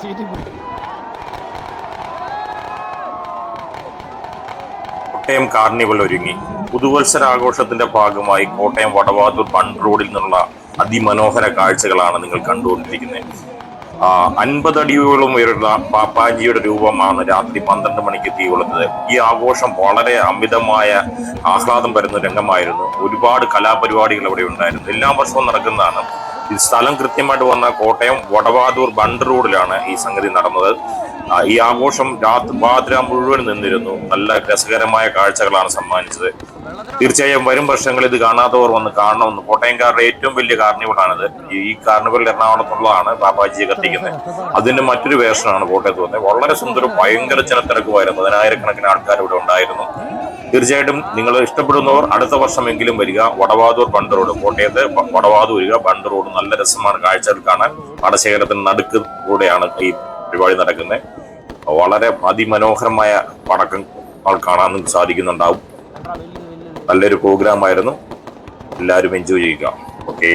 지리 Kottayam carnival ഒരുങ്ങി. പുതുവത്സരാഘോഷത്തിന്റെ ഭാഗമായി കോട്ടയം വടവാതൂർ ബണ്ട് റോഡിൽ നിന്നുള്ള അതിമനോഹര കാഴ്ചകളാണ് നിങ്ങൾ കണ്ടുകൊണ്ടിരിക്കുന്നത്. അൻപതടിയോളം ഉയരുന്ന പാപ്പാജിയുടെ രൂപമാണ് രാത്രി പന്ത്രണ്ട് മണിക്ക് തീ കൊള്ളുന്നത് ഈ ആഘോഷം വളരെ അമിതമായ ആഹ്ലാദം വരുന്ന രംഗമായിരുന്നു. ഒരുപാട് കലാപരിപാടികൾ അവിടെ ഉണ്ടായിരുന്നു. എല്ലാ വർഷവും നടക്കുന്നതാണ്. ഈ സ്ഥലം കൃത്യമായിട്ട് വന്ന കോട്ടയം വടവാതൂർ ബണ്ട് റോഡിലാണ് ഈ സംഗതി നടന്നത്. ഈ ആഘോഷം രാത്രി പാതിര മുഴുവൻ നിന്നിരുന്നു. നല്ല രസകരമായ കാഴ്ചകളാണ് സമ്മാനിച്ചത്. തീർച്ചയായും വരും വർഷങ്ങൾ ഇത് കാണാത്തവർ വന്ന് കാണണമെന്ന്. കോട്ടയംകാരുടെ ഏറ്റവും വലിയ കാർണിവലാണിത്. ഈ- കാർണിവൽ എറണാകുളത്തുള്ളതാണ് ബാബാജിയെ കത്തിക്കുന്നത്. അതിന്റെ മറ്റൊരു വേഷനാണ് കോട്ടയത്ത് വന്നത്. വളരെ സുന്ദരം ഭയങ്കര ജനത്തിരക്കുമായിരുന്നു പതിനായിരക്കണക്കിന് ആൾക്കാർ ഇവിടെ ഉണ്ടായിരുന്നു. തീർച്ചയായിട്ടും നിങ്ങൾ ഇഷ്ടപ്പെടുന്നവർ അടുത്ത വർഷമെങ്കിലും വരിക. Vadavathoor bund road. കോട്ടയത്ത് വടവാതൂർ വരിക. ബണ്ട് റോഡ് നല്ല രസമാണ് കാഴ്ചകൾ കാണാൻ. പടശേഖരത്തിന് നടുക്ക് കൂടെയാണ് ഈ പരിപാടി നടക്കുന്നത് വളരെ അതിമനോഹരമായ പടക്കങ്ങൾ കാണാനും സാധിക്കുന്നുണ്ടാവും. നല്ലൊരു പ്രോഗ്രാം ആയിരുന്നു. എല്ലാവരും എൻജോയ് ചെയ്യുക. ഓക്കെ